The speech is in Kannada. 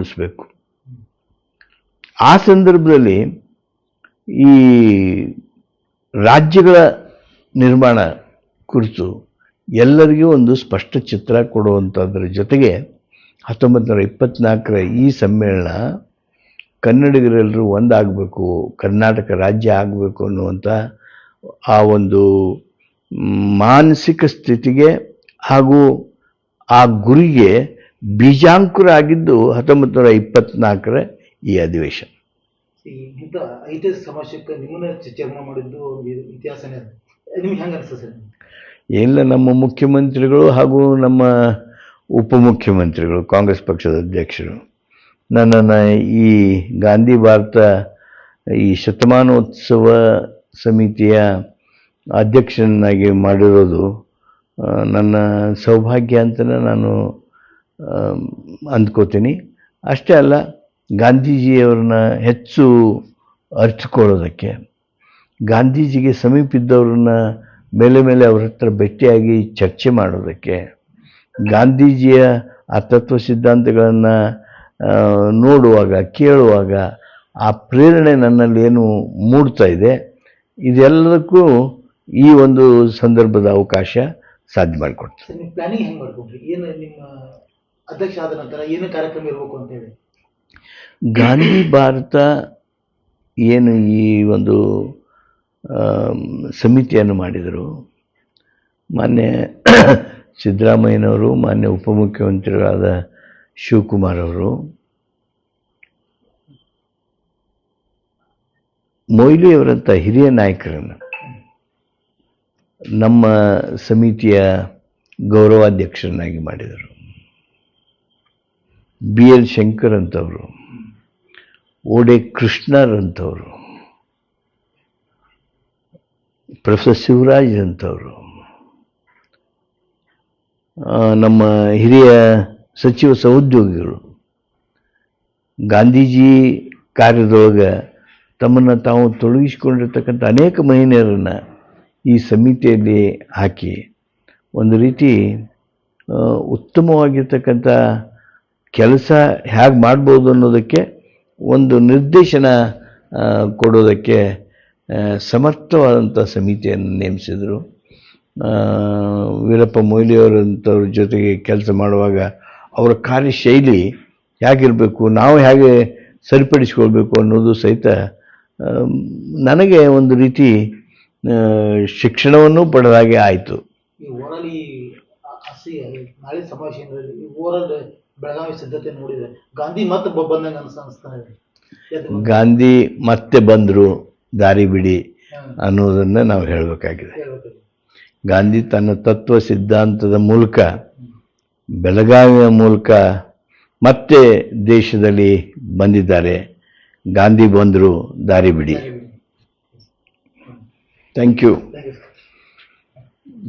ಮೂಡಿಸ್ಬೇಕು ಆ ಸಂದರ್ಭದಲ್ಲಿ ಈ ರಾಜ್ಯಗಳ ನಿರ್ಮಾಣ ಕುರಿತು ಎಲ್ಲರಿಗೂ ಒಂದು ಸ್ಪಷ್ಟ ಚಿತ್ರ ಕೊಡುವಂಥದ್ರ ಜೊತೆಗೆ ಹತ್ತೊಂಬತ್ತು ನೂರ ಈ ಸಮ್ಮೇಳನ ಕನ್ನಡಿಗರೆಲ್ಲರೂ ಒಂದಾಗಬೇಕು, ಕರ್ನಾಟಕ ರಾಜ್ಯ ಆಗಬೇಕು ಅನ್ನುವಂಥ ಆ ಒಂದು ಮಾನಸಿಕ ಸ್ಥಿತಿಗೆ ಹಾಗೂ ಆ ಗುರಿಗೆ ಬೀಜಾಂಕುರ ಆಗಿದ್ದು ಹತ್ತೊಂಬತ್ತು ನೂರ ಇಪ್ಪತ್ನಾಲ್ಕರ ಈ ಅಧಿವೇಶನ. ಈ ಇಂಥ ಐತಿಹಾಸಿಕ ಸಮಾವೇಶಕ್ಕೆ ನಿಮ್ಮನ್ನ ಚರ್ಚೆ ಮಾಡಿದ್ದು ಒಂದು ಇತಿಹಾಸನೇ ಅದು ನಿಮ್ಗೆ ಹೆಂಗೆ ಅನಿಸ್ತದೆ ಸರ್? ಎಲ್ಲ ನಮ್ಮ ಮುಖ್ಯಮಂತ್ರಿಗಳು ಹಾಗೂ ನಮ್ಮ ಉಪಮುಖ್ಯಮಂತ್ರಿಗಳು ಕಾಂಗ್ರೆಸ್ ಪಕ್ಷದ ಅಧ್ಯಕ್ಷರು. ನನ್ನನ್ನು ಈ ಗಾಂಧಿ ಭಾರತ ಈ ಶತಮಾನೋತ್ಸವ ಸಮಿತಿಯ ಅಧ್ಯಕ್ಷನಾಗಿ ಮಾಡಿರೋದು ನನ್ನ ಸೌಭಾಗ್ಯ ಅಂತಲೇ ನಾನು ಅಂದ್ಕೋತೀನಿ. ಅಷ್ಟೇ ಅಲ್ಲ, ಗಾಂಧೀಜಿಯವ್ರನ್ನ ಹೆಚ್ಚು ಅರಿತುಕೊಳ್ಳೋದಕ್ಕೆ, ಗಾಂಧೀಜಿಗೆ ಸಮೀಪಿದ್ದವ್ರನ್ನ ಮೇಲೆ ಮೇಲೆ ಅವ್ರ ಹತ್ರ ಭೇಟಿಯಾಗಿ ಚರ್ಚೆ ಮಾಡೋದಕ್ಕೆ, ಗಾಂಧೀಜಿಯ ಆ ತತ್ವ ಸಿದ್ಧಾಂತಗಳನ್ನು ನೋಡುವಾಗ, ಕೇಳುವಾಗ ಆ ಪ್ರೇರಣೆ ನನ್ನಲ್ಲಿ ಏನು ಮೂಡ್ತಾ ಇದೆ, ಇದೆಲ್ಲದಕ್ಕೂ ಈ ಒಂದು ಸಂದರ್ಭದ ಅವಕಾಶ ಸಾಧ್ಯ ಮಾಡಿಕೊಡ್ತದೆ. ಅಧ್ಯಕ್ಷ ಆದ ನಂತರ ಏನು ಕಾರ್ಯಕ್ರಮ ಇರಬೇಕು ಅಂತ ಹೇಳಿ. ಗಾಂಧಿ ಭಾರತ ಏನು ಈ ಒಂದು ಸಮಿತಿಯನ್ನು ಮಾಡಿದರು. ಮಾನ್ಯ ಸಿದ್ದರಾಮಯ್ಯನವರು, ಮಾನ್ಯ ಉಪಮುಖ್ಯಮಂತ್ರಿಗಳಾದ ಶಿವಕುಮಾರ್ ಅವರು. ಮೊಯ್ಲಿಯವರಂಥ ಹಿರಿಯ ನಾಯಕರನ್ನು ನಮ್ಮ ಸಮಿತಿಯ ಗೌರವಾಧ್ಯಕ್ಷರನ್ನಾಗಿ ಮಾಡಿದರು. ಬಿ ಎಲ್ ಶಂಕರ್ ಅಂತವರು ಓಡೆ ಕೃಷ್ಣರ್ ಅಂತವರು, ಪ್ರೊಫೆಸರ್ ಶಿವರಾಜ್ ಅಂತವರು ನಮ್ಮ ಹಿರಿಯ ಸಚಿವ ಸಹೋದ್ಯೋಗಿಗಳು, ಗಾಂಧೀಜಿ ಕಾರ್ಯದೊಳಗೆ ತಮ್ಮನ್ನು ತಾವು ತೊಡಗಿಸಿಕೊಂಡಿರ್ತಕ್ಕಂಥ ಅನೇಕ ಮಹಿಳೆಯರನ್ನು ಈ ಸಮಿತಿಯಲ್ಲಿ ಹಾಕಿ, ಒಂದು ರೀತಿ ಉತ್ತಮವಾಗಿರ್ತಕ್ಕಂಥ ಕೆಲಸ ಹೇಗೆ ಮಾಡ್ಬೋದು ಅನ್ನೋದಕ್ಕೆ ಒಂದು ನಿರ್ದೇಶನ ಕೊಡೋದಕ್ಕೆ ಸಮರ್ಥವಾದಂಥ ಸಮಿತಿಯನ್ನು ನೇಮಿಸಿದರು ವೀರಪ್ಪ ಮೊಯ್ಲಿಯವರಂಥವ್ರ ಜೊತೆಗೆ ಕೆಲಸ ಮಾಡುವಾಗ ಅವರ ಕಾರ್ಯಶೈಲಿ ಹೇಗಿರಬೇಕು ನಾವು ಹೇಗೆ ಸರಿಪಡಿಸ್ಕೊಳ್ಬೇಕು ಅನ್ನೋದು ಸಹಿತ ನನಗೆ ಒಂದು ರೀತಿ ಶಿಕ್ಷಣವನ್ನು ಶಿಕ್ಷಣವನ್ನು ಪಡೆದಾಗೆ ಆಯಿತು ಬೆಳಗಾವಿ ಸಿದ್ಧತೆ ನೋಡಿದೆ ಗಾಂಧಿ ಮತ್ತೆ ಬಂದಂಗ ಬಂದಂಗೆ ಅನ್ಸ ಅನಿಸ್ತಾನೆ ಇದೆ. ಗಾಂಧಿ ಮತ್ತೆ ಬಂದರು ದಾರಿ ಬಿಡಿ ಅನ್ನೋದನ್ನು ನಾವು ಹೇಳಬೇಕಾಗಿದೆ. ಹೇಳ್ಬೇಕು. ಗಾಂಧಿ ತನ್ನ ತತ್ವ ಸಿದ್ಧಾಂತದ ಮೂಲಕ ಬೆಳಗಾವಿಯ ಮೂಲಕ ಮತ್ತೆ ದೇಶದಲ್ಲಿ ಬಂದಿದ್ದಾರೆ. ಗಾಂಧಿ ಬಂದರು ದಾರಿ ಬಿಡಿ. Thank you.